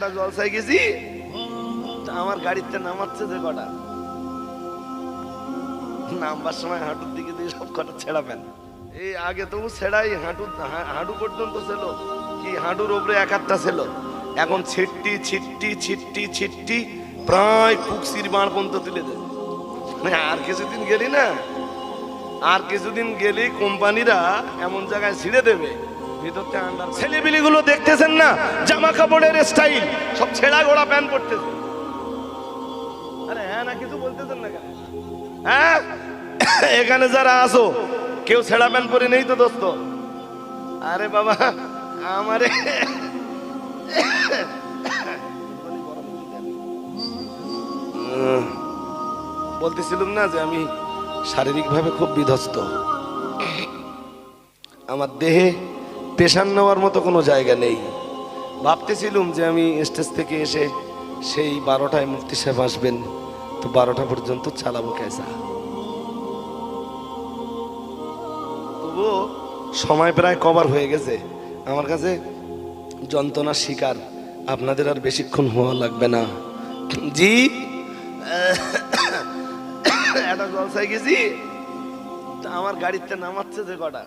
একটা জলসায় গেছি আমার গাড়িতে নামাচ্ছে যে কটা। নামবার সময় হাঁটুর দিকে দিয়ে সব কটা ছেড়া পেন এই আগে তবু ছেড়াই, হাঁটু হাঁটু পর্যন্ত ছিল, কি হাঁটুর উপরে এক একটা ছিল। এখন ছিটটি ছিটটি ছিটটি ছিটটি, প্রায় কুকসির বাঁড় পর্যন্ত তুলে দেয়। মানে আর কিছুদিন গেলি না, আর কিছুদিন গেলে কোম্পানিরা এমন জায়গায় ছিঁড়ে দেবে। ছেলেপিলিগুলো দেখতেছেন না? জামা কাপড়ের স্টাইল সব ছেঁড়া গোড়া প্যান্ট পরতেছে। আরে হ্যাঁ না কিছু বলতেছেন না কেন? হ্যাঁ? এখানে যারা আসো কেউ ছেঁড়া প্যান্ট পরে নেই তো দোস্ত? আরে বাবা আমারে। বলতেছিলাম না যে আমি শারীরিকভাবে খুব বিধ্বস্ত। আমার দেহে পেশান নেওয়ার মতো কোনো জায়গা নেই। ভাবতেছিলাম যে আমি স্টেজ থেকে এসে সেই বারোটায় মুক্তি সাহেব আসবেন, তো বারোটা পর্যন্ত চালাবো কেসা। তবুও সময় প্রায় কভার হয়ে গেছে। আমার কাছে যন্ত্রণার শিকার আপনাদের আর বেশিক্ষণ হওয়া লাগবে না। জি? একটা জলসায় গেছি। আমার গাড়িতে নামাচ্ছে যে কটা?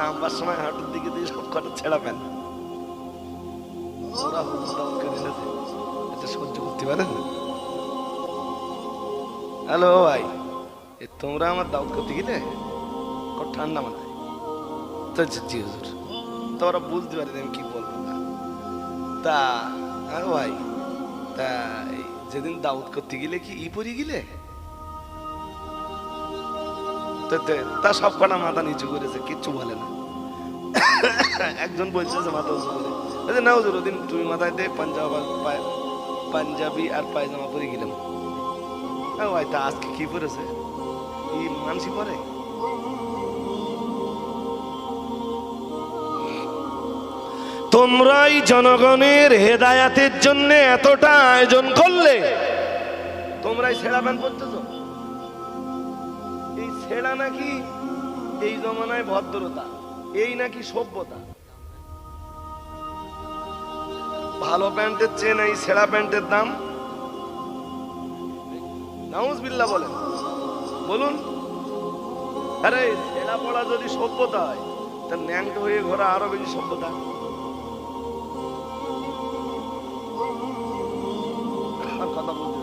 নামবার সময় হাঁটুর দিকে দিয়ে সব কটা ছেড়া পেন সহ্য করতে পারেন হ্যালো ভাই, এ তোমরা আমার দাউদ করতে গেলে কত ঠান্ডা মাথায় তো জি- হুজুর। বুঝতে পারে আমি কি বলব না। তা হ্যাঁ ভাই, তা যেদিন দাউদ করতে গেলে কি ই পরি গেলে? তো তে- তা সব কটা মাথা নিচু করেছে কিচ্ছু বলে না। একজন বলছে যে মাথা উঁচু করে। বলছে, না হুজুর ওদিন তুমি মাথায় দিয়ে পাঞ্জাব পাঞ্জাবি আর পায়জামা পরে গেলাম। ভাই তা আজকে কি পরেছে? ই মানসি পরে? তোমরাই জনগণের হেদায়াতের জন্য এতটা আয়োজন করলে তোমরাই সেরা প্যান্ট করতেছ এই ছেঁড়া নাকি এই জমানায় ভদ্রতা, এই নাকি সভ্যতা। ভালো প্যান্টের চেন, এই ছেঁড়া প্যান্টের দাম? নাউজবিল্লা বলেন। বলুন, আরে ছেঁড়া পড়া যদি সভ্যতা হয়, তা ন্যাংট হয়ে ঘোরা আরও বেশি সভ্যতা। কথা বলতে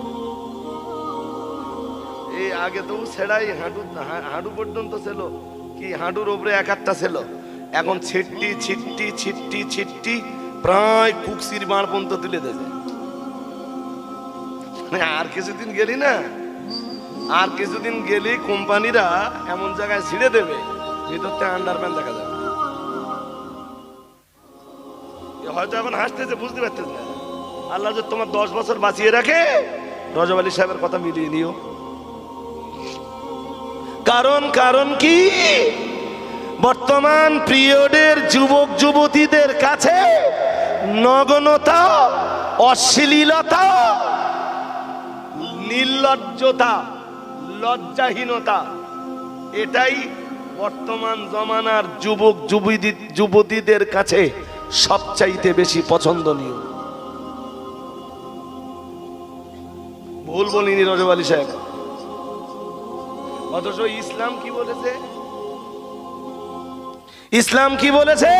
আগে তো ছেড়াই হাঁটু হাঁটু পর্যন্ত ছিল। কি হাঁটুর উপরে এক একটা ছিল। এখন ছিটটি ছিটটি ছিটটি ছিটটি প্রায় কুকসির বাঁড় পর্যন্ত তুলে দেবে। মানে আর কিছুদিন গেলি না? আর কিছুদিন গেলে কোম্পানিরা এমন জায়গায় ছিঁড়ে দেবে, ভিতরতে আন্ডার প্যান্ট দেখা যাবে। হয়তো এখন হাসতেছে, বুঝতে পারতেছে না। আল্লাহ যে তোমার দশ বছর বাঁচিয়ে রাখে, রজব আলী সাহেবের কথা মিলিয়ে নিও। কারণ কারণ কি? বর্তমান পিরিয়ডের যুবক, যুবতীদের কাছে নগ্নতা, অশ্লীলতা, নির্লজ্জতা, লজ্জাহীনতা, এটাই বর্তমান জমানার যুবক, যুবতী, যুবতীদের কাছে সবচাইতে বেশি পছন্দনীয়। ভুল বলিনি রজব আলী সাহেব। অথচ ইসলাম কি বলেছে? ইসলাম কি বলেছে?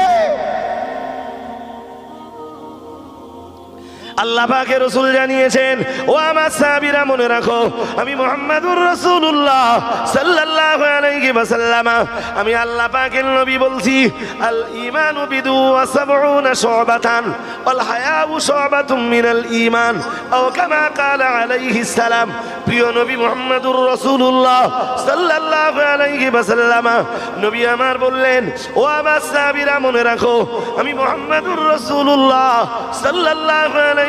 আল্লাহ রসুল জানিয়েছেন, ও আমার সাহাবীরা, মনে রাখো, আমি মোহাম্মদুর রাসূলুল্লাহ সাল্লাল্লাহু আলাইহি ওয়াসাল্লাম, আমি আল্লাহ পাকের নবী বলছি, আল ঈমানু বিদু ওয়া সাবউনা শুবাতান, ওয়াল হায়াউ শুবাতুম মিনাল ঈমান কামা ক্বালা আলাইহি সালাম। প্রিয় নবী মোহাম্মদুর রাসূলুল্লাহ সাল্লাল্লাহু আলাইহি ওয়াসাল্লাম, নবী আমার বললেন, ও আমার সাহাবীরা, মনে রাখো, আমি মোহাম্মদুর রাসূলুল্লাহ সাল্লাল্লাহু আলাইহি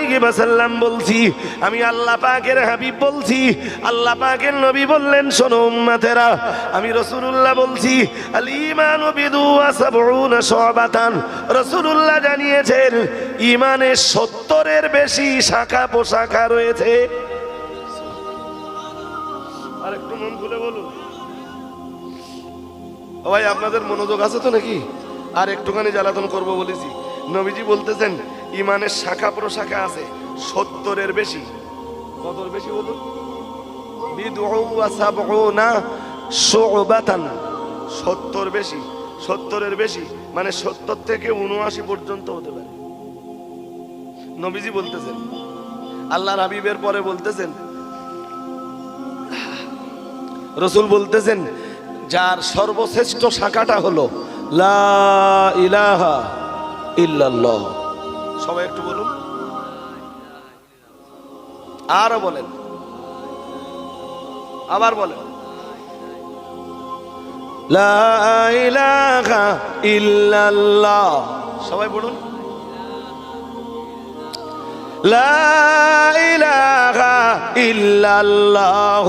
বলছি, আমি আল্লাহ পাকের হাবিব বলছি, আল্লাহ পাকের নবী বললেন, শোনো আমি বলছি জানিয়েছেন ঈমানের 70 এর বেশি শাখা পোশাখা রয়েছে। আর একটু মন খুলে বলুন। ভাই, আপনাদের মনোযোগ আছে তো নাকি? আর একটুখানি জ্বালাতন করব বলেছি। নবীজি বলতেছেন, ইমানের শাখা প্রশাখা আছে, সত্তরের বেশি। কতর বেশি বলুন? সত্তর বেশি, সত্তরের বেশি মানে সত্তর থেকে উনআশি পর্যন্ত হতে পারে। নবীজি বলতেছেন আল্লাহর হাবিবের পরে বলতেছেন, রসুল বলতেছেন, যার সর্বশ্রেষ্ঠ শাখাটা হলো লা ইলাহা ইল্লাল্লাহ। সবাই একটু বলুন। আরও বলেন। আবার বলেন। লা ইলাহা ইল্লাল্লাহ। সবাই বলুন। লা ইলাহা ইল্লাল্লাহ।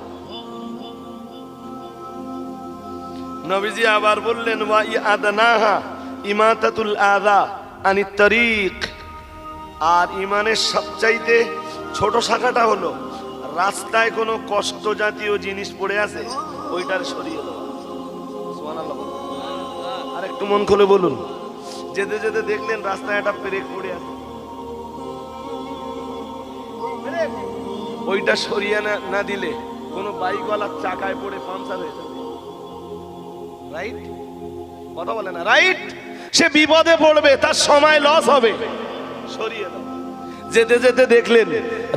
নবীজি আবার বললেন ওয়া আদনাহা ইমাতাতুল আদা আনি তরিক। আর ইমানের সবচাইতে ছোট শাখাটা হলো, রাস্তায় কোনো কষ্ট জাতীয় জিনিস পড়ে আছে, ওইটার সরিয়ে। আর একটু মন খুলে বলুন, যেতে যেতে দেখলেন রাস্তায় একটা পেরেক পড়ে আছে। ওইটা সরিয়ে না না দিলে কোনো বাইকওয়ালার চাকায় পড়ে পাংচার হয়ে যাবে। রাইট কথা বলে না রাইট সে বিপদে পড়বে, তার সময় লস হবে। সরিয়ে যেতে যেতে দেখলেন,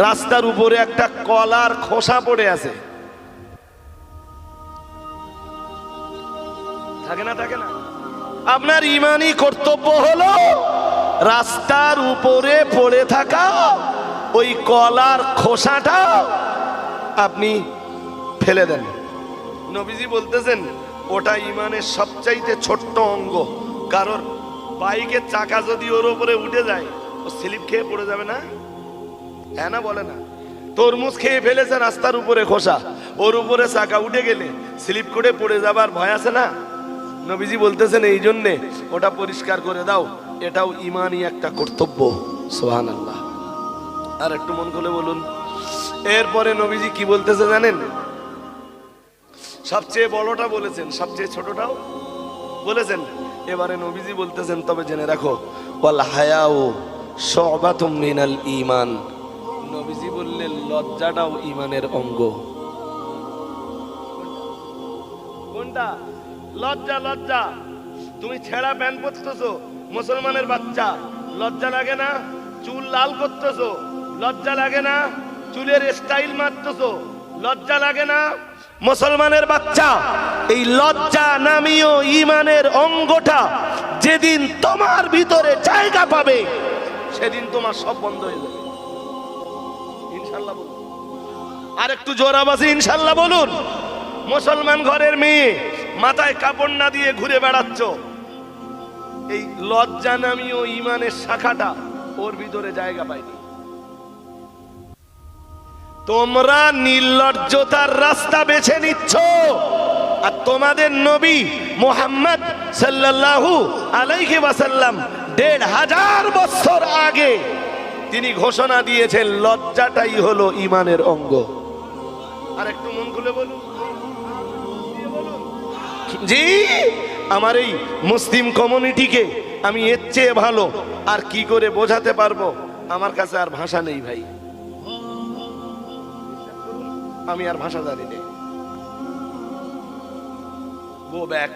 রাস্তার উপরে একটা কলার খোসা পড়ে আছে। থাকে না থাকে না? আপনার ইমানি কর্তব্য হলো রাস্তার উপরে পড়ে থাকা ওই কলার খোসাটা আপনি ফেলে দেন। নবীজি বলতেছেন ওটা ইমানের সবচাইতে ছোট্ট অঙ্গ। কারণ বাইকের চাকা যদি ওর উপরে উঠে যায়, ও স্লিপ খেয়ে পড়ে যাবে না? হ্যাঁ না বলে না? তরমুজ খেয়ে ফেলেছে রাস্তার উপরে খোসা। ওর উপরে চাকা উঠে গেলে স্লিপ করে পড়ে যাবার ভয় আছে না? নবীজি বলতেছেন, এই জন্যে ওটা পরিষ্কার করে দাও। এটাও ইমানই একটা কর্তব্য। সোহান আল্লাহ আর একটু মন খুলে বলুন। এরপরে নবীজি কি বলতেছে জানেন? সবচেয়ে বড়টা বলেছেন, সবচেয়ে ছোটটাও বলেছেন। এবারে নবীজি বলতেছেন, তবে জেনে রাখো, ওয়াল হায়াও সবাতুম মিনাল ঈমান। নবীজি বললেন, লজ্জাটাও ঈমানের অঙ্গ। কোনটা? লজ্জা লজ্জা। তুমি ছেঁড়া প্যান্ট পরতেছো, মুসলমানের বাচ্চা। লজ্জা লাগে না? চুল লাল করতেছো। লজ্জা লাগে না? চুলের স্টাইল মারতেছো। লজ্জা লাগে না? মুসলমানের বাচ্চা, এই লজ্জা নামীয় ইমানের অঙ্গটা যেদিন তোমার ভিতরে জায়গা পাবে, সেদিন তোমার সব বন্ধ হয়ে যাবে। ইনশাল্লাহ বলুন। আর একটু জোর আবাসে ইনশাল্লাহ বলুন। মুসলমান ঘরের মেয়ে, মাথায় কাপড় না দিয়ে ঘুরে বেড়াচ্ছ। এই লজ্জা নামীয় ইমানের শাখাটা ওর ভিতরে জায়গা পায়নি। তোমরা নির্লজ্জতার রাস্তা বেছে নিচ্ছ। আর তোমাদের নবী মোহাম্মদ সাল্লাল্লাহু আলাইহি ওয়াসাল্লাম দেড় হাজার বছর আগে তিনি ঘোষণা দিয়েছেন, লজ্জাটাই হলো ইমানের অঙ্গ। আর একটু মন খুলে বলুন। জি, আমার এই মুসলিম কমিউনিটিকে আমি এর চেয়ে ভালো, আর কি করে বোঝাতে পারব? আমার কাছে আর ভাষা নেই ভাই। আমি আর ভাষা জানি না। Go back